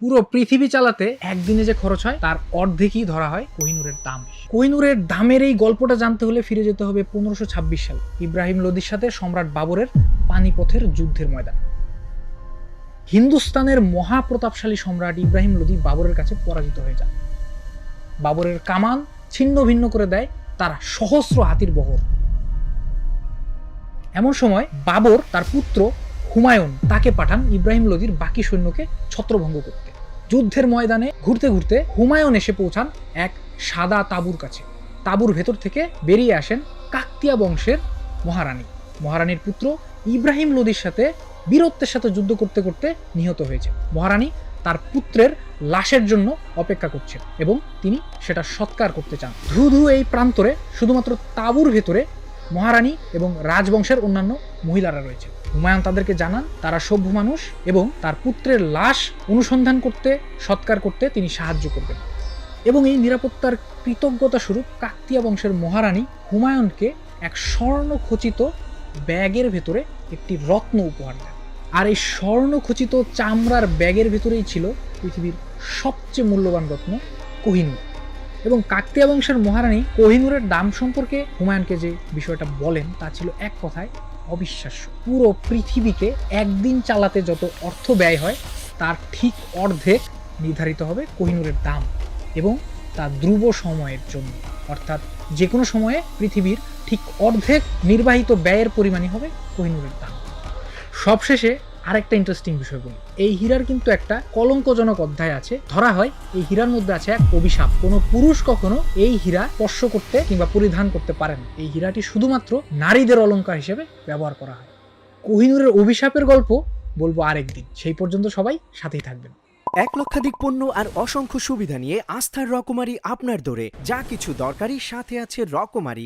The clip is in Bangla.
পুরো পৃথিবী চালাতে একদিনে যে খরচ হয়, তার অর্ধেকই ধরা হয় কোহিনুরের দাম কোহিনুরের দামের এই গল্পটা জানতে হলে ফিরে যেতে হবে পনেরোশো ছাব্বিশ সাল, ইব্রাহিম লোদির সাথে সম্রাট বাবরের পানিপথের যুদ্ধের ময়দান। হিন্দুস্তানের মহাপ্রতাপশালী সম্রাট ইব্রাহিম লোদি বাবরের কাছে পরাজিত হয়ে যান। বাবরের কামান ছিন্ন ভিন্ন করে দেয় তার সহস্র হাতির বহর। এমন সময় বাবর তার পুত্র হুমায়ুন তাকে পাঠান ইব্রাহিম লোদির বাকি সৈন্যকে ছত্রভঙ্গ করতে। যুদ্ধের ময়দানে ঘুরতে ঘুরতে হুমায়ুন এসে পৌঁছান এক সাদা তাঁবুর কাছে। তাঁবুর ভেতর থেকে বেরিয়ে আসেন কাকতিয়া বংশের মহারানী। মহারানীর পুত্র ইব্রাহিম লোদির সাথে বীরত্বের সাথে যুদ্ধ করতে করতে নিহত হয়েছে মহারানী তার পুত্রের লাশের জন্য অপেক্ষা করছেন এবং তিনি সেটা সৎকার করতে চান। ধু ধু এই প্রান্তরে শুধুমাত্র তাঁবুর ভেতরে মহারানী এবং রাজবংশের অন্যান্য মহিলারা রয়েছে। হুমায়ুন তাদেরকে জানান, তারা সভ্য মানুষ এবং তার পুত্রের লাশ অনুসন্ধান করতে, সৎকার করতে তিনি সাহায্য করবেন। এবং এই নিরাপত্তার কৃতজ্ঞতা স্বরূপ কাকতিয়া বংশের মহারানী হুমায়ুনকে এক স্বর্ণখচিত ব্যাগের ভেতরে একটি রত্ন উপহার দেন। আর এই স্বর্ণখচিত চামড়ার ব্যাগের ভেতরেই ছিল পৃথিবীর সবচেয়ে মূল্যবান রত্ন কোহিনুর। এবং কাকতিয়া বংশের মহারানী কোহিনুরের দাম সম্পর্কে হুমায়ুনকে যে বিষয়টা বলেন, তা ছিল এক কথায় অবিশ্বাস্য। পুরো পৃথিবীকে একদিন চালাতে যত অর্থ ব্যয় হয়, তার ঠিক অর্ধেক নির্ধারিত হবে কোহিনুরের দাম এবং তা ধ্রুব সময়ের জন্য। অর্থাৎ যে কোনো সময়ে পৃথিবীর ঠিক অর্ধেক নির্বাহিত ব্যয়ের পরিমাণই হবে কোহিনুরের দাম। সবশেষে আরেকটা ইন্টারেস্টিং বিষয় বলি। এই হীরার কিন্তু একটা কলঙ্কজনক অধ্যায় আছে। ধরা হয় এই হীরার মধ্যে আছে এক অভিশাপ। কোনো পুরুষ কখনো এই হীরা স্পর্শ করতে কিংবা পরিধান করতে পারেন এই হীরাটি শুধুমাত্র নারীদের অলঙ্কার হিসেবে ব্যবহার করা হয়। কোহিনুরের অভিশাপের গল্প বলব আরেকদিন। সেই পর্যন্ত সবাই সাথেই থাকবেন। এক লক্ষাধিক পণ্য আর অসংখ্য সুবিধা নিয়ে আস্থার রকমারি আপনার দরে। যা কিছু দরকারি, সাথে আছে রকমারি।